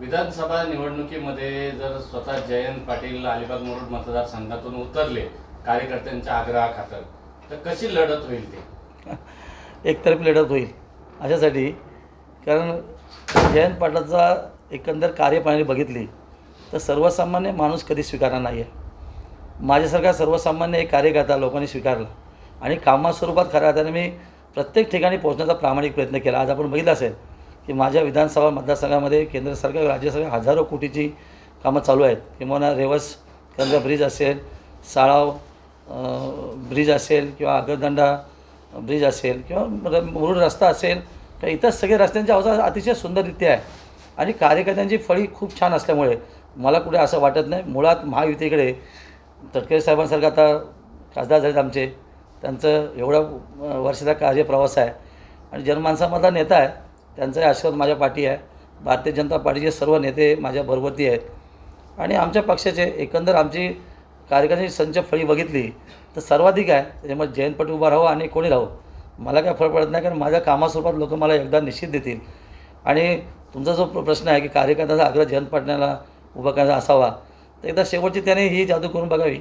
विधानसभा निवडणुकीमध्ये जर स्वतः जयंत पाटील अलिबाग मुरुड मतदारसंघातून उतरले कार्यकर्त्यांच्या आग्रहाखातर तर कशी लढत होईल ते? एकतर्फी लढत होईल अशासाठी. कारण जयंत पाटलाचा एकंदर कार्यप्रणाली बघितली तर सर्वसामान्य माणूस कधी स्वीकारणार नाही आहे माझ्यासारखा सर्वसामान्य एक कार्यकर्ता लोकांनी स्वीकारला. आणि कामास्वरूपात खऱ्या अर्थाने मी प्रत्येक ठिकाणी पोहोचण्याचा प्रामाणिक प्रयत्न केला. आज आपण बघितलं असेल की माझ्या विधानसभा मतदारसंघामध्ये केंद्र सरकार राज्य सरकार हजारो कोटीची कामं चालू आहेत. किंवा रेवस कंदा ब्रिज असेल साळाव ब्रिज असेल किंवा आगरदंडा ब्रिज असेल किंवा मुरुड रस्ता असेल किंवा इतर सगळे रस्त्यांची अवस्था अतिशय सुंदररित्या आहे. आणि कार्यकर्त्यांची फळी खूप छान असल्यामुळे मला कुठे असं वाटत नाही. मुळात महायुतीकडे तटकरे साहेबांसारखं आता खासदार झालेत आमचे. त्यांचं एवढा वर्षाचा कार्यप्रवास आहे. आणि जनमानसामधला नेता आहे. त्यांचाही आशीर्वाद माझ्या पाठी आहे. भारतीय जनता पार्टीचे सर्व नेते माझ्या बरोबरती आहेत. आणि आमच्या पक्षाचे एकंदर आमची कार्यकर्त्यांची संच फळी बघितली तर सर्वाधिक आहे. त्याच्यामुळे जयंत उभा राहो आणि कोणी राहो मला काय फरक पडत नाही कारण माझ्या कामास्वरूपात लोक मला एकदा निश्चित देतील. आणि तुमचा जो प्रश्न आहे की कार्यकर्त्याचा आग्रह जयंत पाटण्याला उभा करायचा असावा तर एकदा शेवटची त्याने ही जादू करून बघावी.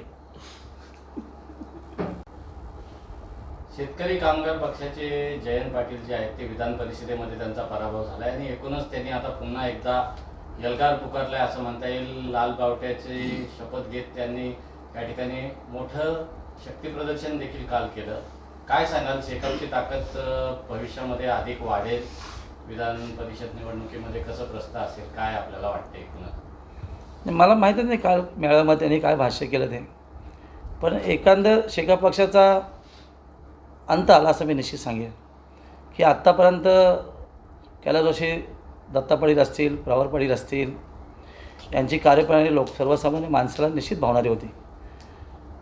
शेतकरी कामगार पक्षाचे जयंत पाटील जे आहेत ते विधान परिषदेमध्ये त्यांचा पराभव झाला आहे आणि एकूणच त्यांनी आता पुन्हा एकदा यलगार पुकारलाय असं म्हणता येईल. लाल बावट्याची शपथ घेत त्यांनी या ठिकाणी मोठं शक्तीप्रदर्शन देखील काल केलं. काय सांगाल? शेकापची ताकद भविष्यामध्ये अधिक वाढेल. विधान परिषद निवडणुकीमध्ये कसं प्रस्थ असेल? काय आपल्याला वाटतं एकूणच? मला माहीतच नाही काल मेळाव्यामध्ये त्यांनी काय भाष्य केलं ते. पण एकंदर शेका पक्षाचा अंत आला असं मी निश्चित सांगेन. की आत्तापर्यंत कैलास जोशी दत्ता पाटील असतील प्रवर पाटील असतील यांची कार्यप्रणाली लोक सर्वसामान्य माणसाला निश्चित भावणारी होती.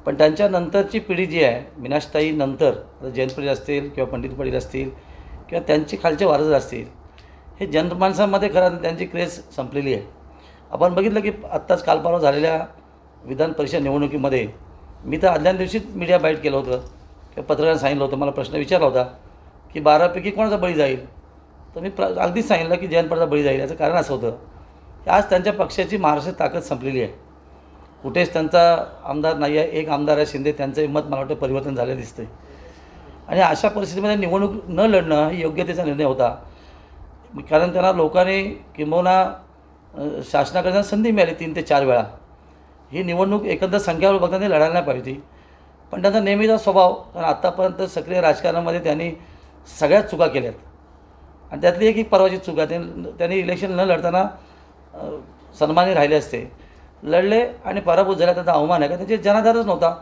पण त्यांच्या नंतरची पिढी जी आहे मीनाक्षताई नंतर आता जयंत पाटील असतील किंवा पंडित पाटील असतील किंवा त्यांची खालचे वारस असतील हे जनमानसामध्ये खरं त्यांची क्रेज संपलेली आहे. आपण बघितलं की आत्ताच काल झालेल्या विधान परिषद निवडणुकीमध्ये मी तर आदल्या दिवशीच मीडिया बाईट केलं होतं. किंवा पत्रकारांनी सांगितलं होतं मला प्रश्न विचारला होता की बारापैकी कोणाचा बळी जाईल? तर मी प्र अगदीच सांगितलं की जयंत बळी जाईल याचं कारण असं होतं की आज त्यांच्या पक्षाची महाराष्ट्रात ताकद संपलेली आहे. कुठेच त्यांचा आमदार नाही आहे एक आमदार आहे शिंदे त्यांचंही मत मला वाटतं परिवर्तन झालेलं दिसतंय. आणि अशा परिस्थितीमध्ये निवडणूक न लढणं ही योग्यतेचा निर्णय होता. कारण त्यांना लोकांनी किंबहुना अ, शासनाकडे संधी मिळाली तीन ते चार वेळा. ही निवडणूक एकंदर संख्यावर बघताना लढायला नाही पाहिजे पण त्यांचा नेहमीचा स्वभाव कारण आत्तापर्यंत सक्रिय राजकारणामध्ये त्यांनी सगळ्याच चुका केल्या आहेत आणि त्यातली एक एक परवाची चूक आहे. त्यांनी इलेक्शन न लढताना सन्मानी राहिले असते. लढले आणि पराभूत झाला त्यांचा अवमान आहे. का त्यांचे जनाधारच नव्हता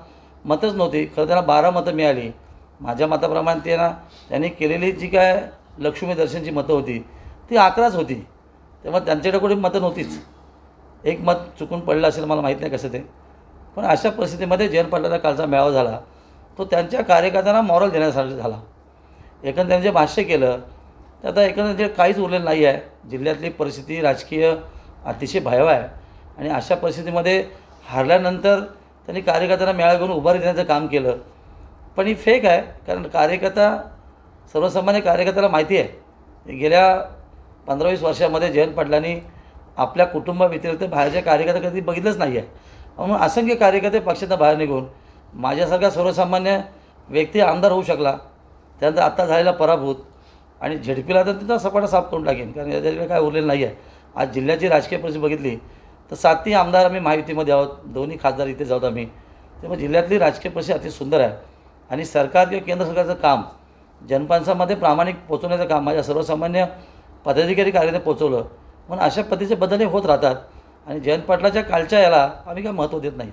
मतच नव्हती. खरं त्यांना बारा मतं मिळाली. माझ्या मताप्रमाणे ते ना त्यांनी केलेली जी काय लक्ष्मी दर्शनची मतं होती ती अकराच होती. तेव्हा त्यांच्याकडे कुठे मतं नव्हतीच. एक मत चुकून पडलं असेल मला माहीत नाही कसं ते. पण अशा परिस्थितीमध्ये जयंत पाटलाचा कालचा मेळावा झाला तो त्यांच्या कार्यकर्त्यांना मॉरल देण्यासाठी झाला. एकंदर त्यांनी जे भाष्य केलं तर आता एकंदर जे काहीच उरलेलं नाही आहे. जिल्ह्यातली परिस्थिती राजकीय अतिशय भयावह आहे. आणि अशा परिस्थितीमध्ये हारल्यानंतर त्यांनी कार्यकर्त्यांना मेळावा घेऊन उभारी देण्याचं काम केलं. पण ही फेक आहे कारण कार्यकर्ता सर्वसामान्य कार्यकर्त्याला माहिती आहे. गेल्या पंधरा वीस वर्षामध्ये जयंत पाटलांनी आपल्या कुटुंबाव्यतिरिक्त बाहेरच्या कार्यकर्ता कधी बघितलंच नाही आहे. म्हणून असंख्य कार्यकर्ते पक्षातनं बाहेर निघून माझ्यासारखा सर्वसामान्य व्यक्ती आमदार होऊ शकला त्यानंतर आत्ता झालेला पराभूत आणि झेडपीला तर तिथं सपाटा साफ करून टाकेन कारण याच्याकडे काय उरलेलं नाही आहे आज जिल्ह्याची राजकीय परिस्थिती बघितली तर सातही आमदार आम्ही महायुतीमध्ये आहोत दोन्ही खासदार इथे जाऊत आम्ही. त्यामुळे जिल्ह्यातली राजकीय परिस्थिती अति सुंदर आहे. आणि सरकार किंवा केंद्र सरकारचं काम जनमानसामध्ये प्रामाणिक पोचवण्याचं काम माझ्या सर्वसामान्य पदाधिकारी कार्यालयात पोचवलं म्हणून अशा पद्धतीचे बदल होत राहतात. आणि जयंत पाटलाच्या कालच्या याला आम्ही काय महत्त्व देत नाही.